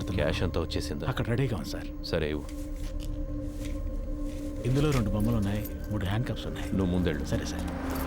మాట్లాడుతున్నా. క్యాష్ అంతా వచ్చేసిందా? అక్కడ రెడీగా ఉంది సార్. సరే ఇవ్వు. ఇందులో రెండు బొమ్మలు ఉన్నాయి మూడు హ్యాండ్ కప్స్ ఉన్నాయి. నువ్వు ముందెళ్ళు. సరే సార్.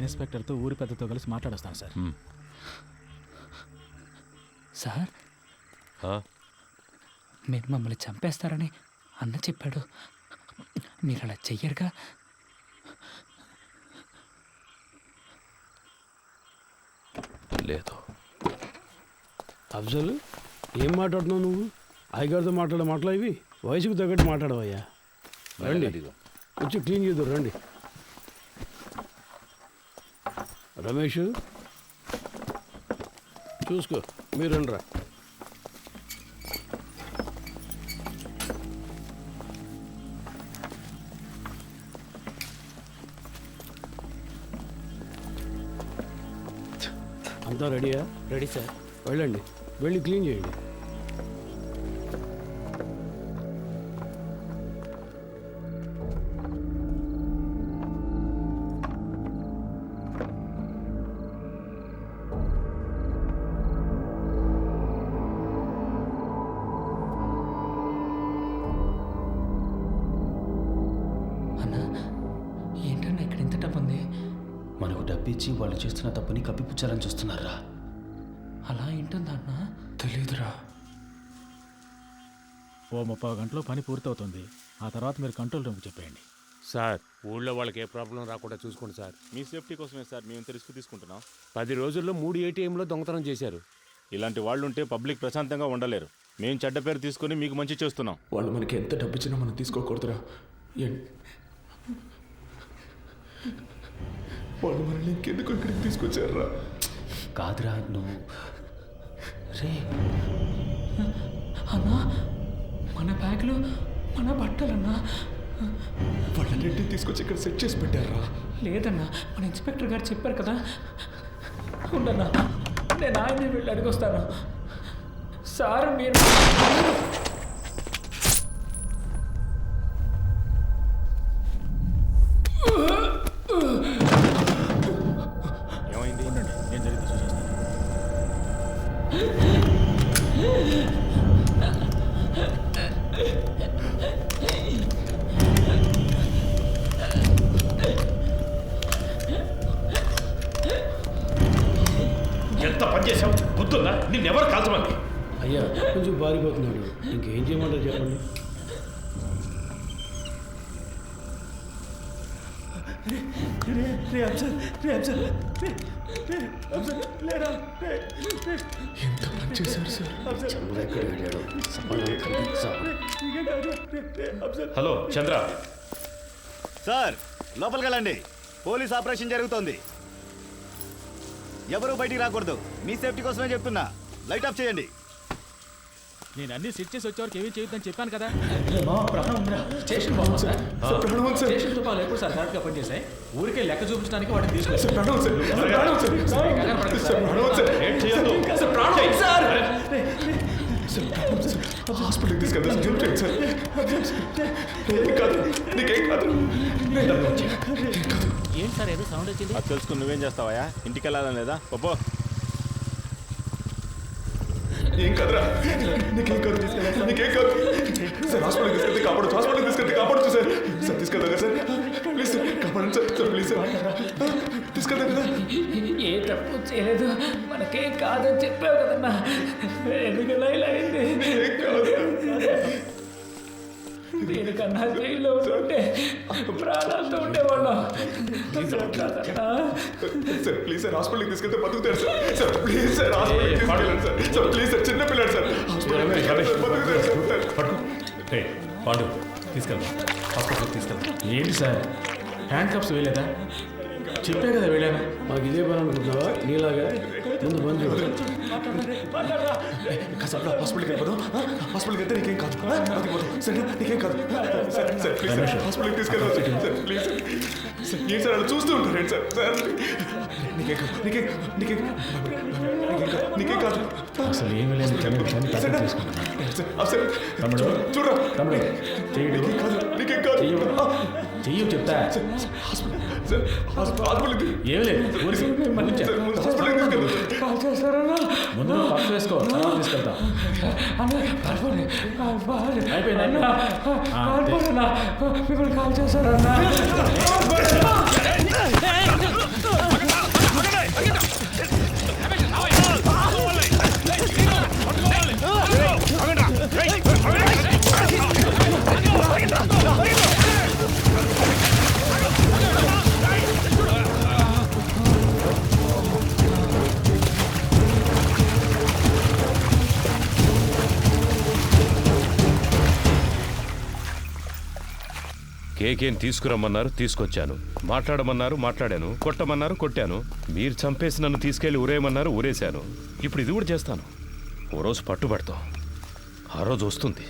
ఇన్స్పెక్టర్తో ఊరి పెద్దతో కలిసి మాట్లాడొస్తాను సార్. సార్? మీరు మమ్మల్ని చంపేస్తారని అన్న చెప్పాడు. మీరు అలా చెయ్యరుగా? లేదు. అఫ్జల్ ఏం మాట్లాడుతున్నావు నువ్వు? అయ్యగారితో మాట్లాడే మాటలు ఇవి? వయసుకు తగ్గట్టు మాట్లాడవయ్యా. రండి. వచ్చి క్లీన్ చేద్దాం రండి. రమేష్ చూసుకో మీరు రండి రా. అంతా రెడీయా? Ready sir. వెళ్ళండి వెళ్ళి క్లీన్ చేయండి. డబ్బిచ్చి వాళ్ళు చేస్తున్న తప్పుని కప్పిపుచ్చాలని చూస్తున్నారా? అలా ఏంటుందా అన్న? తెలీదురా. ఓ ముప్పై గంటలో పని పూర్తవుతుంది. ఆ తర్వాత మీరు కంట్రోల్ రూమ్కి చెప్పేయండి. సార్ ఊళ్ళో వాళ్ళకి ఏ ప్రాబ్లం రాకుండా చూసుకోండి సార్. మీ సేఫ్టీ కోసమే సార్ మేము ఇంత రిస్క్ తీసుకుంటున్నాం. పది రోజుల్లో మూడు ఏటీఎంలో దొంగతనం చేశారు. ఇలాంటి వాళ్ళు ఉంటే పబ్లిక్ ప్రశాంతంగా ఉండలేరు. మేము చెడ్డ పేరు తీసుకొని మీకు మంచి చేస్తున్నాం. వాళ్ళు మనకి ఎంత డబ్బు ఇచ్చినా మనం తీసుకోకూడదురా. వాళ్ళు మనల్ని ఇంకెందుకు ఇక్కడికి తీసుకొచ్చారా కాదురా నువ్వు రే. అన్నా మన బ్యాగులు మన బట్టలన్నా. వాళ్ళన్నింటినీ తీసుకొచ్చి ఇక్కడ సెట్ చేసి పెట్టారా లేదన్నా మన ఇన్స్పెక్టర్ గారు చెప్పారు కదా. ఉండన్నా నేను ఆయన్ని వెళ్ళి అడిగొస్తాను. సార్ మీరు ఎంత పని చేశారు సార్? హలో చంద్ర. సార్ లోపలికి వెళ్ళండి. పోలీస్ ఆపరేషన్ జరుగుతోంది. ఎవరు బయటికి రాకూడదు. మీ సేఫ్టీ కోసమే చెప్తున్నా. లైట్ ఆఫ్ చేయండి. నేను అన్ని సెట్ చేసి వచ్చేవరకు ఏమీ చేయొద్దని చెప్పాను కదా. స్టేషన్ సార్ స్టేషన్ తుపాలు ఎప్పుడు సార్ కరెక్ట్గా పనిచేసాయి ఊరికే లెక్క చూపించడానికి వాటిని తీసుకొచ్చారు. ఏం చేయొద్దు. హాస్పిటల్కి తీసుకెళ్తా సార్. చూపించండి సార్. ఏం కాదు నీకేం కాదు. ఏంటి సార్ ఏదో సౌండ్ వచ్చింది? అది తెలుసుకుని నువ్వేం చేస్తావా ఇంటికి వెళ్ళాలని లేదా? పప్పో ఏం కాదురా నీకేం కాదు నీకేం కాదు సార్ హాస్పిటల్కి తీసుకెళ్తే కాపాడచ్చు హాస్పిటల్కి తీసుకెళ్తే కాపాడచ్చు సార్. సార్ తీసుకెళ్తా సార్? ప్లీజ్ సార్ కాపాడండి సార్ సార్ ప్లీజ్ సార్. తీసుకెళ్తా కదా ఏ తప్పు చేయలేదు. మనకేం కాదని చెప్పావు కదన్నా. ఎందుకలా ఇలా అయింది. కాదు దీనికన్నా జైల్లో ఉంటే ప్రాణాలతో ఉండేవాళ్ళం. సార్ ప్లీజ్ సార్ హాస్పిటల్కి తీసుకెళ్తే బతుకుతారు సార్ సార్ ప్లీజ్ సార్ హాస్పిటల్కి తీసుకెళ్ళండి సార్ సార్ ప్లీజ్ సార్ చిన్న పిల్లడు సార్ బతుకుతారు సార్ రే పాండు తీసుకెళ్దాం హాస్పిటల్కి తీసుకెళ్దాం ఏంటి సార్ హ్యాండ్ కప్స్ వేయలేదా? చెప్పే కదా వెళ్ళాను? మాకు ఇదే పని అనుకుంటున్నావా? నీలాగా? ముందు చూడు కాసేపు హాస్పిటల్కి వెళ్ళిపోదాం? హాస్పిటల్కి వెళ్తే నీకేం కాదు. సరే నీకేం కాదు. సార్ సార్ ప్లీజ్ సార్ హాస్పిటల్కి తీసుకెళ్దాం సార్ ప్లీజ్ సార్. ఏంటి సార్ అలా చూస్తూ ఉంటారు ఏంటి సార్? సార్ నీకేం కాదు నీకేం నీకేం నీకేం కాదు. అసలు ఏమీ తమ్ముడు. చూడరా తమ్ముడు చెయ్యడు చెయ్యు. చెప్తా. హాస్పిటల్ ఏం లేదు ముందు పర్స్ వేసుకో తర్వాత తీసుకెళ్తాం. అయిపోయింది మిమ్మల్ని కాల్ చేశారన్నా కేకేం తీసుకురమ్మన్నారు తీసుకొచ్చాను. మాట్లాడమన్నారు మాట్లాడాను. కొట్టమన్నారు కొట్టాను. మీరు చంపేసి నన్ను తీసుకెళ్ళి ఉరేయమన్నారు ఉరేశాను ఇప్పుడు ఇది కూడా చేస్తాను. ఓ రోజు పట్టుబడతాం ఆ రోజు వస్తుంది.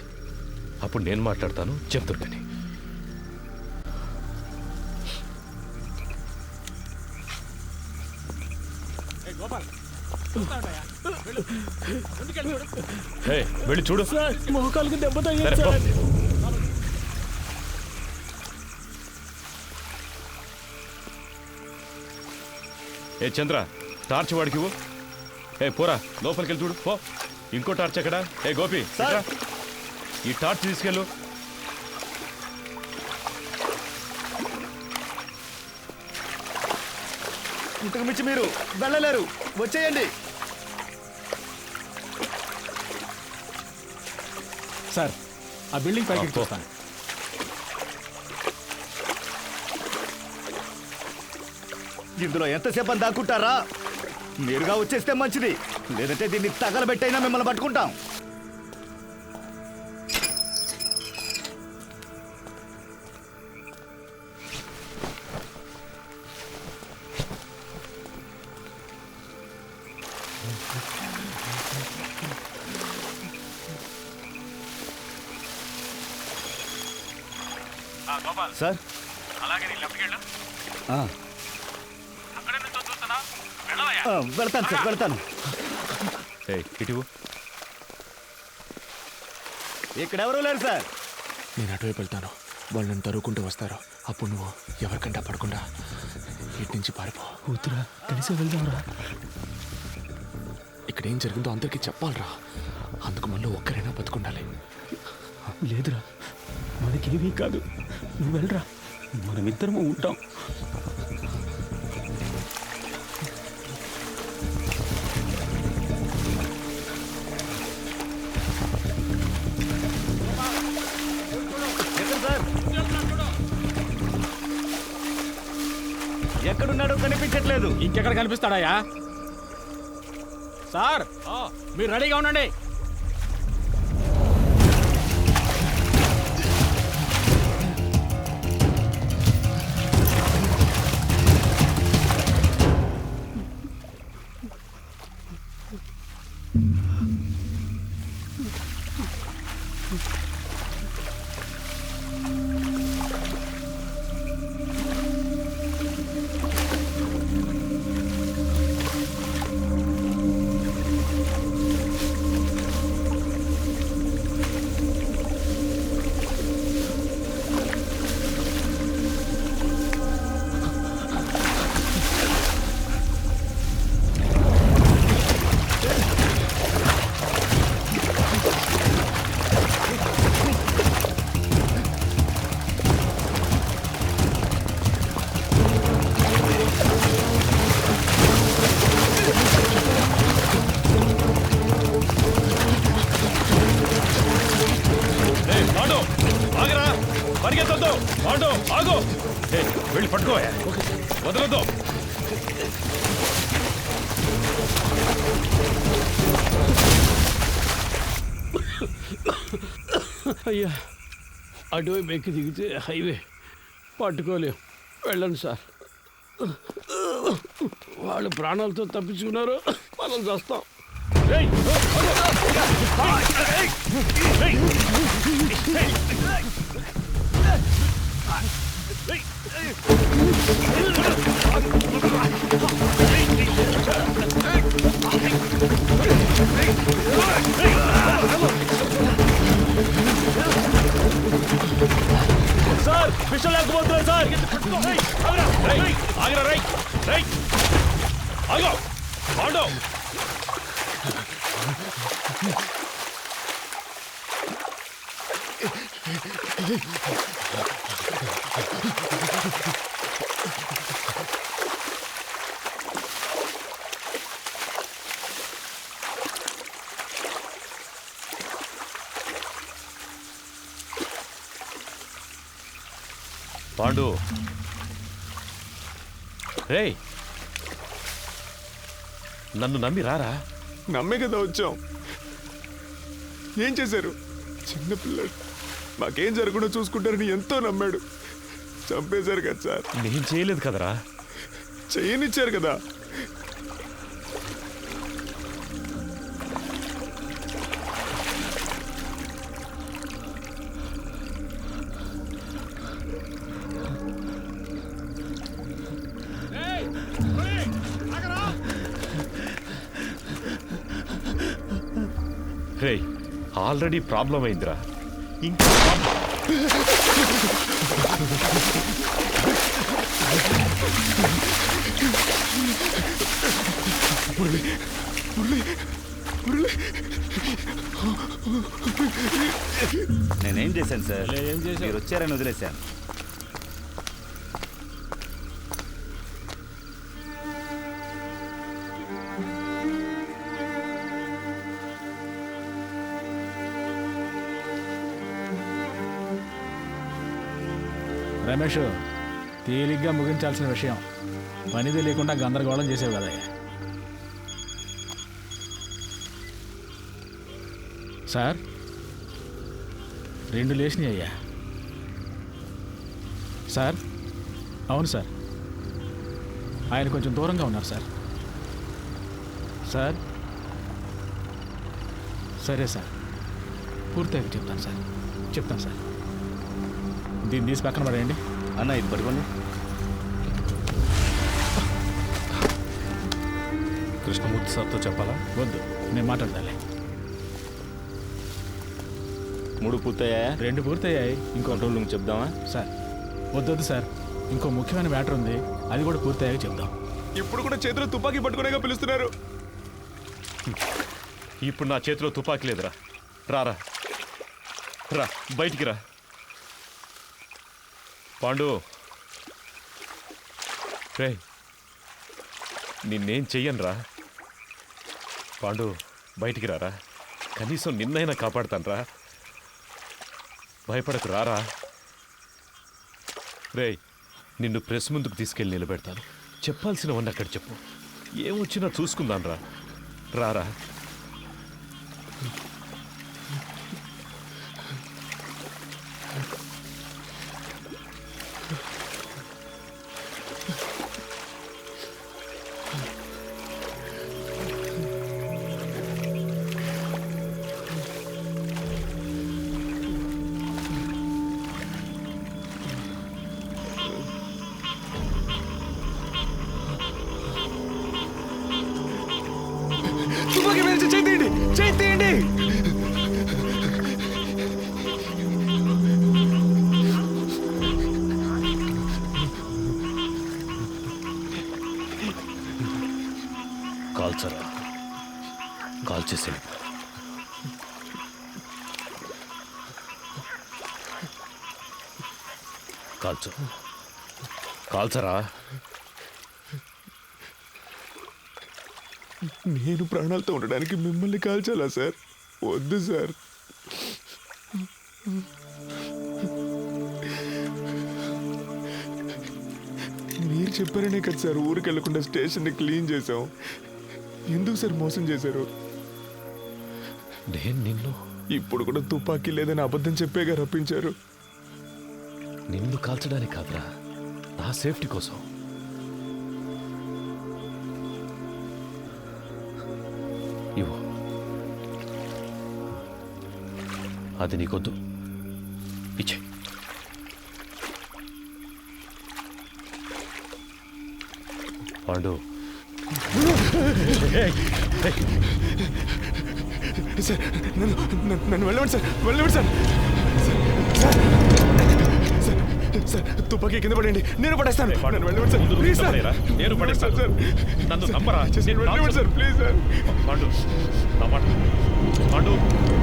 అప్పుడు నేను మాట్లాడతాను చెప్తారు కానీ. హే, వెళ్ళి. చూడు. మోకాలకు దెబ్బ సరే, ఏ చంద్ర టార్చ్ వాడికి ఇవ్వు. ఏ పోరా లోపలికి వెళ్ళి చూడు పో ఇంకో టార్చ్ ఎక్కడ ఏ గోపి సార్. ఇట్రా. ఈ టార్చ్ తీసుకెళ్ళు ఇంతకు మించి మీరు వెళ్ళలేరు వచ్చేయండి సార్ ఆ బిల్డింగ్ పైకి. చూస్తాను ఇందులో ఎంతసేపు అని దాక్కుంటారా? నేరుగా వచ్చేస్తే మంచిది. లేదంటే దీన్ని తగలబెట్టైనా మిమ్మల్ని పట్టుకుంటాం. వెళ్తాను సార్ వెళ్తాను. ఇటు ఇక్కడ ఎవరు లేరు సార్. నేను అటువైపు వెళ్తాను. వాళ్ళు నన్ను తరువుకుంటూ వస్తారు. అప్పుడు నువ్వు ఎవరికంటా పడకుండా ఇటు నుంచి పారిపో. వద్దురా కలిసి వెళ్దాంరా. ఇక్కడ ఏం జరిగిందో అందరికీ చెప్పాలిరా. అందుకు మళ్ళీ ఒక్కరైనా బతుకుండాలి. లేదురా మనకేమీ కాదు. నువ్వు వెళ్ళరా. మనమిద్దరం ఉంటాం. ఎక్కడున్నాడో కనిపించట్లేదు. ఇంకెక్కడ కనిపిస్తాడాయా సార్ మీరు రెడీగా ఉండండి. పరిగెత్తొద్దు పాండు ఆగు వెళ్ళి పట్టుకోయా వదలొద్దు అయ్యా అటువైపు ఎక్కి దిగితే హైవే పట్టుకోలేం వెళ్ళండి సార్ వాళ్ళు ప్రాణాలతో తప్పించుకున్నారు మనం చేస్తాం సార్ పాండు. రేయ్. నన్ను నమ్మి రారా? నమ్మే కదా వచ్చాం. ఏం చేశారు? చిన్నపిల్లడు మాకేం జరగకుండా చూసుకుంటారని ఎంతో నమ్మాడు. చంపేశారు కదా సార్. నేను చేయలేదు కదరా? చేయనిచ్చారు కదా. రేయ్ ఆల్రెడీ ప్రాబ్లం అయిందిరా. ఇంకా నేనేం చేశాను సార్? మీరు వచ్చారని వదిలేశాను. రమేష్ తేలిగ్గా ముగించాల్సిన విషయం. పని తెలియకుండా గందరగోళం చేసేవి కదా సార్ రెండు లేచినాయి అయ్యా. సార్ అవును సార్. ఆయన కొంచెం దూరంగా ఉన్నారు సార్. సార్ సరే సార్. పూర్తయితే చెప్తాను సార్. చెప్తాను సార్. దీన్ని తీసి పక్కన పడేయండి. అన్న ఇది పట్టుకోండి. కృష్ణమూర్తి సార్తో చెప్పాలా? వద్దు నేను మాట్లాడాలి మూడు పూర్తయ్యా రెండు పూర్తయ్యాయి. ఇంకో కంట్రోల్ చెప్దామా? సార్ వద్దొద్దు సార్. ఇంకో ముఖ్యమైన మ్యాటర్ ఉంది. అది కూడా పూర్తయ్యాక చెప్దాం. ఇప్పుడు కూడా చేతిలో తుపాకీ పట్టుకునేగా పిలుస్తున్నారు. ఇప్పుడు నా చేతిలో తుపాకీ లేదురా. రారా. రా బయటికి రా. పాండు. రే నిన్నేం చెయ్యనురా? పాండు బయటికి రారా? కనీసం నిన్నైనా కాపాడతానురా? భయపడకు రారా? రే నిన్ను ప్రెస్ ముందుకు తీసుకెళ్ళి నిలబెడతాను. చెప్పాల్సినవన్నీ అక్కడ చెప్పు. ఏమొచ్చినా చూసుకుందాను రా రారా? తుపాకీ మీద చేయి తీయండి చేయి తీయండి. కాల్చరా కాల్చేసి కాల్చు కాల్చరా నేను ప్రాణాలతో ఉండడానికి మిమ్మల్ని కాల్చాలా సార్? వద్దు సార్. మీరు చెప్పారనే కదా సార్. ఊరికి వెళ్ళకుండా స్టేషన్ని క్లీన్ చేసాం ఎందుకు సార్ మోసం చేశారు? నేను నిన్ను ఇప్పుడు కూడా తుపాకీ లేదని అబద్ధం చెప్పేగా రప్పించారు. నిన్ను కాల్చడానికి కాదురా. నా సేఫ్టీ కోసం. అది నీకొద్దు. ఇచ్చే. పాండు. సార్ నన్ను వెళ్ళవండి సార్ వెళ్ళవండి సార్. సార్ తుపాకీ కింద పడండి నేను పడేస్తాను. నన్ను వెళ్ళవండి సార్. Please sir? నేను పడేస్తాను. సార్ నన్ను నమ్మరా? నేను వెళ్ళవండి సార్. Please sir. పాండు నా మాట పాండు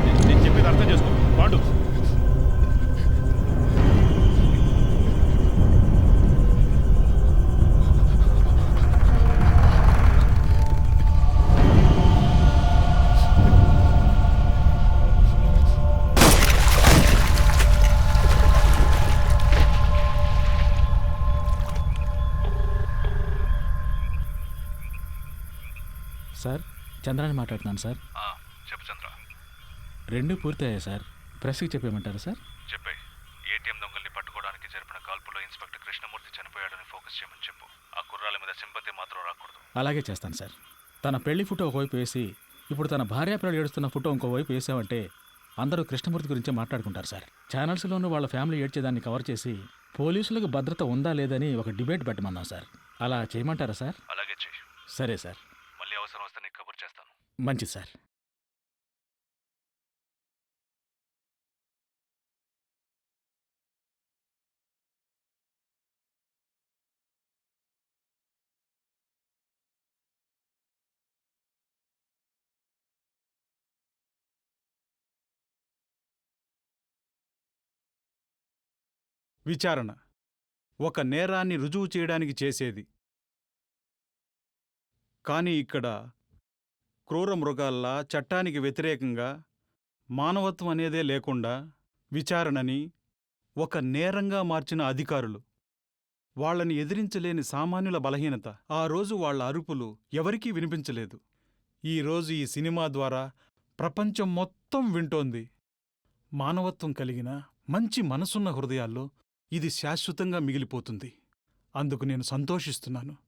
నేను- నేను చెప్పేది అర్థం చేసుకో. పాండు. సార్ చంద్రాని మాట్లాడుతున్నాను సార్. చెప్పు చంద్ర. రెండు పూర్తయ్యాయి సార్. ప్రెస్కి చెప్పేయమంటారా సార్? చెప్పే. ఏటీఎం దొంగల్ని పట్టుకోవడానికి జరిపిన కాల్పులో ఇన్స్పెక్టర్ కృష్ణమూర్తి చనిపోయాడని ఫోకస్ చేయమని చెప్పు. ఆ కుర్రాల మీద సింపతి మాత్రం రాకూడదు. అలాగే చేస్తాను సార్. తన పెళ్ళి ఫోటో ఒకవైపు వేసి ఇప్పుడు తన భార్యాపిల్లలు ఏడుస్తున్న ఫోటో ఇంకోవైపు వేసామంటే అందరూ కృష్ణమూర్తి గురించే మాట్లాడుకుంటారు సార్. ఛానల్స్లోనూ వాళ్ళ ఫ్యామిలీ ఏడ్చేదాన్ని కవర్ చేసి పోలీసులకు భద్రత ఉందా లేదని ఒక డిబేట్ పెట్టమన్నాం సార్. అలా చేయమంటారా సార్? అలాగే చెయ్యి. సరే సార్. మళ్ళీ అవసరం వస్తే నీకు కబుర్ చేస్తాను. మంచిది సార్. విచారణ. ఒక నేరాన్ని రుజువు చేయడానికి చేసేది. కానీ ఇక్కడ క్రూర మృగాల్లా చట్టానికి వ్యతిరేకంగా మానవత్వం అనేదే లేకుండా విచారణని ఒక నేరంగా మార్చిన అధికారులు. వాళ్ళని ఎదిరించలేని సామాన్యుల బలహీనత. ఆ రోజు వాళ్ళ అరుపులు ఎవరికీ వినిపించలేదు. ఈ రోజు ఈ సినిమా ద్వారా ప్రపంచం మొత్తం వింటోంది. మానవత్వం కలిగిన మంచి మనసున్న హృదయాల్లో ఇది శాశ్వతంగా మిగిలిపోతుంది. అందుకు నేను సంతోషిస్తున్నాను.